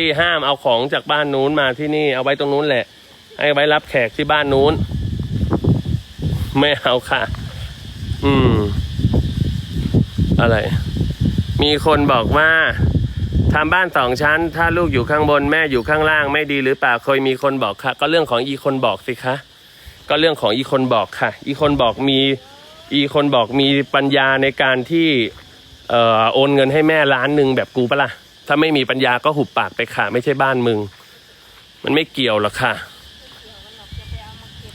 ที่ห้ามเอาของจากบ้านนู้นมาที่นี่เอาไว้ตรงนู้นแหละ ให้ไว้รับแขกที่บ้านนู้น ไม่เอาค่ะ อืม อะไร มีคนบอกว่าทำบ้านสองชั้น ถ้าลูกอยู่ข้างบนแม่อยู่ข้างล่างไม่ดีหรือเปล่าเคยมีคนบอกค่ะ ก็เรื่องของอีคนบอกสิคะก็เรื่องของอีคนบอกค่ะ อีคนบอกมี อีคนบอกมีปัญญาในการที่เอ่อโอนเงินให้แม่ล้านหนึ่งแบบกูปะล่ะ ถ้าไม่มีปัญญาก็หุบปากไปค่ะ ไม่ใช่บ้านมึง มันไม่เกี่ยวหรอกค่ะ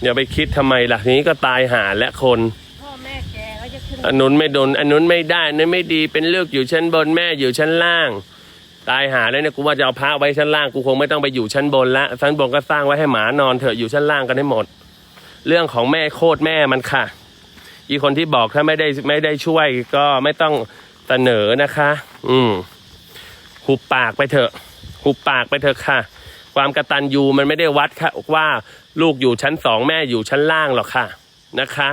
อย่าไปคิดทำไมล่ะทีนี้ก็ตายหาและคนพ่อแม่แกเขาจะขึ้นอันนุนไม่โดนอันนุนไม่ได้อันนั้นไม่ดีเป็นลูกอยู่ชั้นบนแม่อยู่ชั้นล่าง ตายหาแล้วเนี่ยกูว่าจะเอาพระไว้ชั้นล่างกูคงไม่ต้องไปอยู่ชั้นบนละชั้นบนก็สร้างไว้ให้หมานอนเถอะอยู่ชั้นล่างกันให้หมด เรื่องของแม่โคตรแม่มันค่ะ อีคนที่บอกถ้าไม่ได้ไม่ได้ช่วยก็ไม่ต้องเสนอนะคะ อืม หุบปากไปเถอะ หุบปากไปเถอะค่ะ ความกระตันยูมันไม่ได้วัดค่ะว่าลูกอยู่ชั้นสองแม่อยู่ชั้นล่างหรอกค่ะนะคะ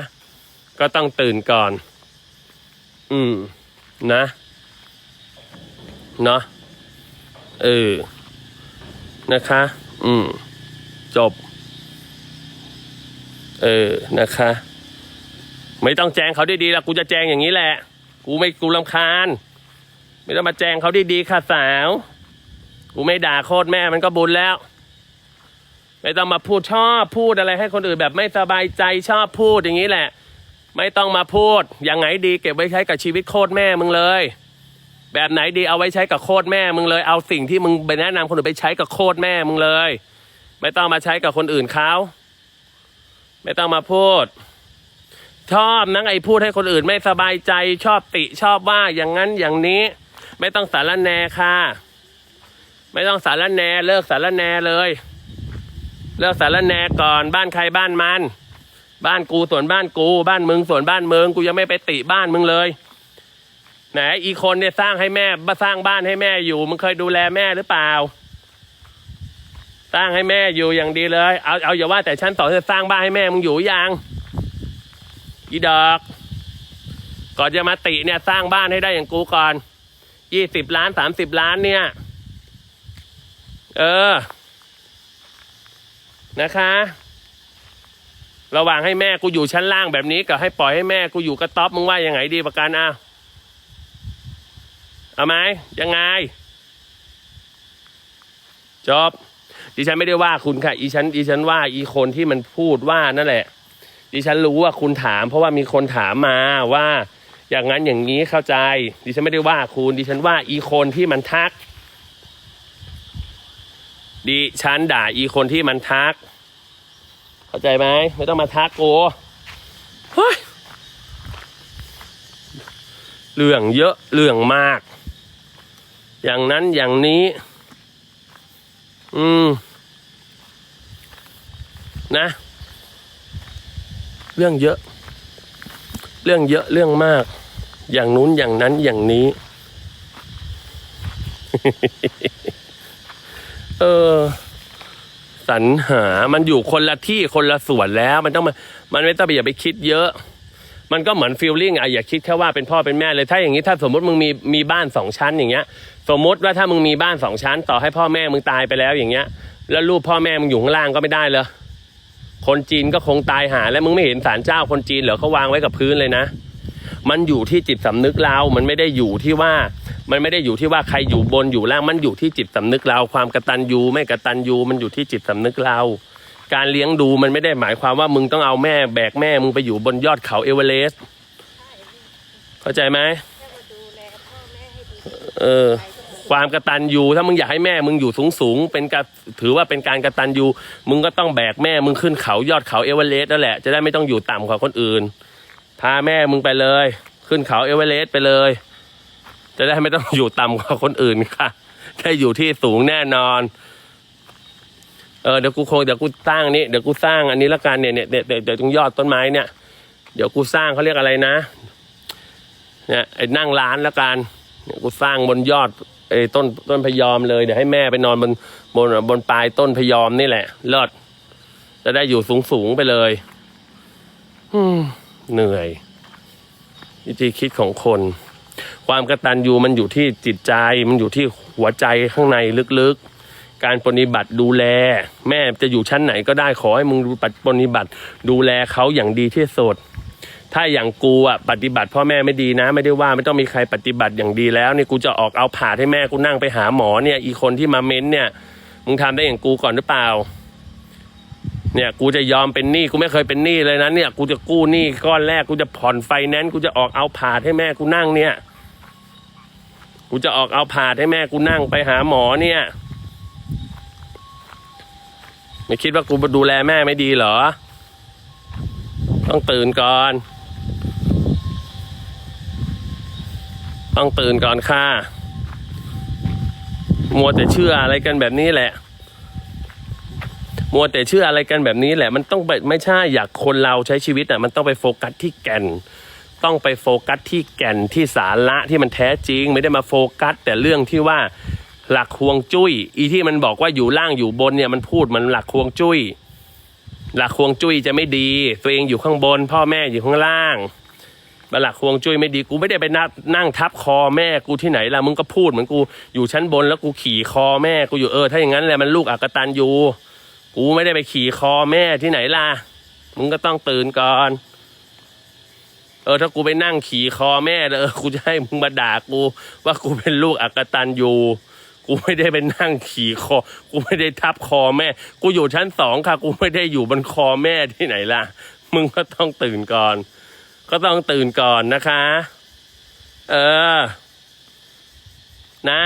ก็ต้องตื่นก่อน อืม นะ เนาะเออ นะคะ อืม จบ เออ นะคะ ไม่ต้องแจงเขาดีๆละกูจะแจงอย่างนี้แหละ กูไม่กูรำคาญ ไม่ต้องมาแจงเขาดีๆค่ะสาว กูไม่ด่าโคตรแม่มันก็บุญแล้ว ไม่ต้องมาพูดชอบพูดอะไรให้คนอื่นแบบไม่สบายใจชอบพูดอย่างนี้แหละ ไม่ต้องมาพูดอย่างไหนดีเก็บไว้ใช้กับชีวิตโคตรแม่มึงเลย แบบไหนดีเอาไว้ใช้กับโคตรแม่มึงเลย เอาสิ่งที่มึงไปแนะนำคนอื่นไปใช้กับโคตรแม่มึงเลย ไม่ต้องมาใช้กับคนอื่นเขาไม่ต้องมาพูดชอบนังไอ้พูดให้คนอื่นไม่สบายใจชอบติชอบว่าอย่างนั้นอย่างนี้ ไม่ต้องสารแหนค่ะ ไม่ต้องสารแหนเลิกสารแหนเลย เลิกสารแหนก่อนบ้านใครบ้านมัน บ้านกูส่วนบ้านกู บ้านมึงส่วนบ้านมึงกูยังไม่ไปติบ้านมึงเลยไหนอีคนเนี่ยสร้างให้แม่มาสร้างบ้านให้แม่อยู่มึงเคยดูแลแม่หรือเปล่า สร้างให้แม่อยู่อย่างดีเลย เอาเอาอย่าว่าแต่ชั้นสอจะสร้างบ้านให้แม่มึงอยู่ยังอีดอก ก่อนจะมาติเนี่ยสร้างบ้านให้ได้อย่างกูก่อน ยี่สิบล้านสามสิบล้านเนี่ย เออ นะคะ ระหว่างให้แม่กูอยู่ชั้นล่างแบบนี้กับให้ปล่อยให้แม่กูอยู่กระต๊อบมึงว่ายังไงดีประกันอะเอาไหมยังไง จบดิฉันไม่ได้ว่าคุณค่ะ อีฉันดิฉันว่าอีคนที่มันพูดว่านั่นแหละ ดิฉันรู้ว่าคุณถาม เพราะว่ามีคนถามมาว่า อย่างนั้นอย่างนี้เข้าใจ ดิฉันไม่ได้ว่าคุณดิฉันว่าอีคนที่มันทัก ดิฉันด่าอีคนที่มันทัก เข้าใจไหมไม่ต้องมาทักกูเฮ้ยเรื่องเยอะเรื่องมาก อย่างนั้นอย่างนี้ อืม นะ เรื่องเยอะ เรื่องเยอะเรื่องมาก อย่างนู้นอย่างนั้นอย่างนี้ เออสรรหา มันอยู่คนละที่คนละส่วนแล้ว มันต้องมามันไม่ต้องไปอย่าไปคิดเยอะ มันก็เหมือนฟีลลิ่งอะอย่าคิดแค่ว่าเป็นพ่อเป็นแม่เลยถ้าอย่างนี้ถ้าสมมติมึงมีมีบ้านสองชั้นอย่างเงี้ย สมมติว่าถ้ามึงมีบ้านสองชั้น ต่อให้พ่อแม่มึงตายไปแล้วอย่างเงี้ย แล้วรูปพ่อแม่มึงอยู่ข้างล่างก็ไม่ได้เลยคนจีนก็คงตายหา แล้วมึงไม่เห็นศาลเจ้าคนจีนเหรอเขาวางไว้กับพื้นเลยนะ มันอยู่ที่จิตสำนึกเรา มันไม่ได้อยู่ที่ว่า มันไม่ได้อยู่ที่ว่าใครอยู่บนอยู่ล่าง มันอยู่ที่จิตสำนึกเรา ความกระตัญญูไม่กระตัญญูมันอยู่ที่จิตสำนึกเรา การเลี้ยงดูมันไม่ได้หมายความว่ามึงต้องเอาแม่แบกแม่มึงไปอยู่บนยอดเขาเอเวอเรสต์ เข้าใจไหมเออความกระตัญญูถ้ามึงอยากให้แม่มึงอยู่สูงสูงๆเป็นการถือว่าเป็นการกระตัญญูมึงก็ต้องแบกแม่มึงขึ้นเขายอดเขาเอเวอเรสต์นั่นแหละจะได้ไม่ต้องอยู่ต่ำกว่าคนอื่น พาแม่มึงไปเลย ขึ้นเขาเอเวอเรสต์ไปเลย จะได้ไม่ต้องอยู่ต่ำกว่าคนอื่นค่ะได้อยู่ที่สูงแน่นอน เออเดี๋ยวกูคงเดี๋ยวกูสร้างนี่เดี๋ยวกูสร้างอันนี้ละกันเนี่ยเนี่ยเดี๋ยวเดี๋ยวตรงยอดต้นไม้เนี่ย เดี๋ยวกูสร้างเขาเรียกอะไรนะ เนี่ยไอ้นั่งร้านละกันเนี่ยกูสร้างบนยอดไอ้ต้นต้นพยอมเลยเดี๋ยวให้แม่ไปนอนบนบนบนปลายต้นพยอมนี่แหละเลิศจะได้อยู่สูงสูงไปเลย อืม เหนื่อย วิธีคิดของคน ความกระตันยูมันอยู่ที่จิตใจ มันอยู่ที่หัวใจข้างในลึกๆ การปฏิบัติดูแล แม่จะอยู่ชั้นไหนก็ได้ขอให้มึงปฏิบัติ ดูแลเขาอย่างดีที่สุดถ้าอย่างกูอะปฏิบัติพ่อแม่ไม่ดีนะ ไม่ได้ว่าไม่ต้องมีใครปฏิบัติอย่างดีแล้วเนี่ยกูจะออกเอาผ่าให้แม่กูนั่งไปหาหมอเนี่ย อีคนที่มาเม้นเนี่ยมึงทำได้อย่างกูก่อนหรือเปล่า เนี่ยกูจะยอมเป็นหนี้กูไม่เคยเป็นหนี้เลยนะเนี่ย กูจะกู้หนี้ก้อนแรกกูจะผ่อนไฟแนนซ์กูจะออกเอาผ่าให้แม่กูนั่งเนี่ย กูจะออกเอาผ่าให้แม่กูนั่งไปหาหมอเนี่ย ไม่คิดว่ากูดูแลแม่ไม่ดีเหรอ ต้องตื่นก่อน ต้องตื่นก่อนค่ะมัวแต่เชื่ออะไรกันแบบนี้แหละ มัวแต่เชื่ออะไรกันแบบนี้แหละมันต้องไปไม่ใช่อยากคนเราใช้ชีวิตอะมันต้องไปโฟกัสที่แก่น ต้องไปโฟกัสที่แก่นที่สาระที่มันแท้จริง ไม่ได้มาโฟกัส แต่เรื่องที่ว่าหลักฮวงจุ้ย อีที่มันบอกว่าอยู่ล่างอยู่บนเนี่ยมันพูดมันหลักฮวงจุ้ย หลักฮวงจุ้ยจะไม่ดี ตัวเองอยู่ข้างบน พ่อแม่อยู่ข้างล่างหลักฮวงจุ้ยไม่ดีกูไม่ได้ไปนั่งนั่งทับคอแม่กูที่ไหนล่ะมึงก็พูดเหมือนกูอยู่ชั้นบนแล้วกูขี่คอแม่กูอยู่เออถ้าอย่างนั้นแหละมันลูกอักตันยู กูไม่ได้ไปขี่คอแม่ที่ไหนล่ะ มึงก็ต้องตื่นก่อน เออถ้ากูไปนั่งขี่คอแม่เออกูจะให้มึงมาด่ากู ว่ากูเป็นลูกอักตันอยู่กูไม่ได้ไปนั่งขี่คอ กูไม่ได้ทับคอแม่ กูอยู่ชั้นสองค่ะ กูไม่ได้อยู่บนคอแม่ที่ไหนล่ะ มึงก็ต้องตื่นก่อน ก็ต้องตื่นก่อนนะคะ เออ นะ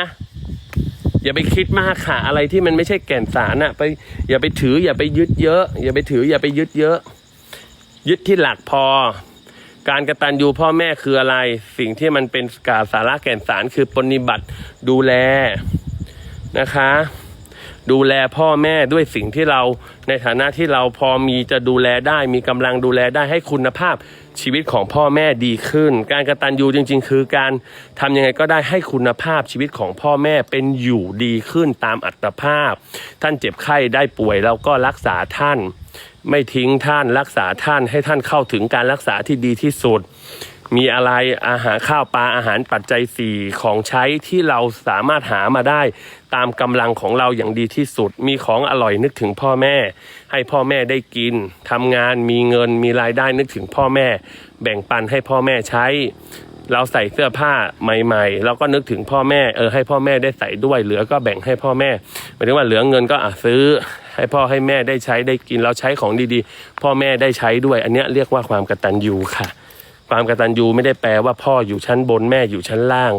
อย่าไปคิดมากค่ะอะไรที่มันไม่ใช่แก่นสารอะไปอย่าไปถือ อย่าไปยึดเยอะ อย่าไปถือ อย่าไปยึดเยอะ ยึดที่หลักพอ การกระตันยูพ่อแม่คืออะไร สิ่งที่มันเป็นกาสาระแก่นสารคือปฏิบัติดูแลนะคะ ดูแลพ่อแม่ด้วยสิ่งที่เราในฐานะที่เราพอมีจะดูแลได้ มีกำลังดูแลได้ให้คุณภาพชีวิตของพ่อแม่ดีขึ้น การกระตันยูจริง ๆ คือการทำยังไงก็ได้ให้คุณภาพชีวิตของพ่อแม่เป็นอยู่ดีขึ้นตามอัตภาพ ท่านเจ็บไข้ได้ป่วยเราก็รักษาท่าน ไม่ทิ้งท่านรักษาท่านให้ท่านเข้าถึงการรักษาที่ดีที่สุด มีอะไรอาหารข้าวปลาอาหารปัจจัยสี่ของใช้ที่เราสามารถหามาได้ตามกำลังของเราอย่างดีที่สุด มีของอร่อยนึกถึงพ่อแม่ ให้พ่อแม่ได้กินทำงานมีเงินมีรายได้นึกถึงพ่อแม่ แบ่งปันให้พ่อแม่ใช้ เราใส่เสื้อผ้าใหม่ๆเราก็นึกถึงพ่อแม่เออให้พ่อแม่ได้ใส่ด้วยเหลือก็แบ่งให้พ่อแม่หมายถึงว่าเหลือเงินก็อะซื้อ ให้พ่อให้แม่ได้ใช้ได้กินเราใช้ของดีๆ พ่อแม่ได้ใช้ด้วย อันเนี้ยเรียกว่าความกตัญญูค่ะ ความกตัญญูไม่ได้แปลว่าพ่ออยู่ชั้นบน แม่อยู่ชั้นล่าง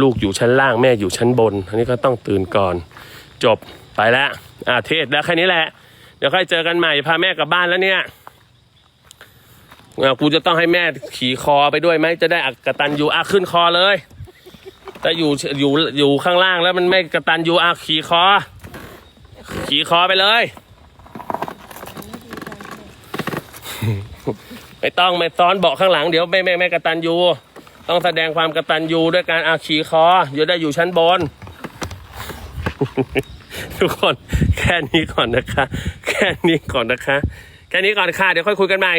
ลูกอยู่ชั้นล่าง แม่อยู่ชั้นบน อันนี้ก็ต้องตื่นก่อน จบไปแล้วอ่าเทศแล้วแค่นี้แหละ เดี๋ยวค่อยเจอกันใหม่พาแม่กลับบ้านแล้วเนี่ยอ่ากูจะต้องให้แม่ขี่คอไปด้วยไหมจะได้อักตันยูอะขึ้นคอเลย แต่อยู่อยู่อยู่ข้างล่างแล้วมันไม่กตันยูอะขี่คอ ขี่คอไปเลย ไม่ต้องไม่ซ้อนเบาะข้างหลังเดี๋ยวไม่ไม่ไม่กระตันยูต้องแสดงความกระตันยูด้วยการอาขี่คออยู่ได้อยู่ชั้นบน ทุกคนแค่นี้ก่อนนะคะ แค่นี้ก่อนนะคะ แค่นี้ก่อนค่ะเดี๋ยวค่อยคุยกันใหม่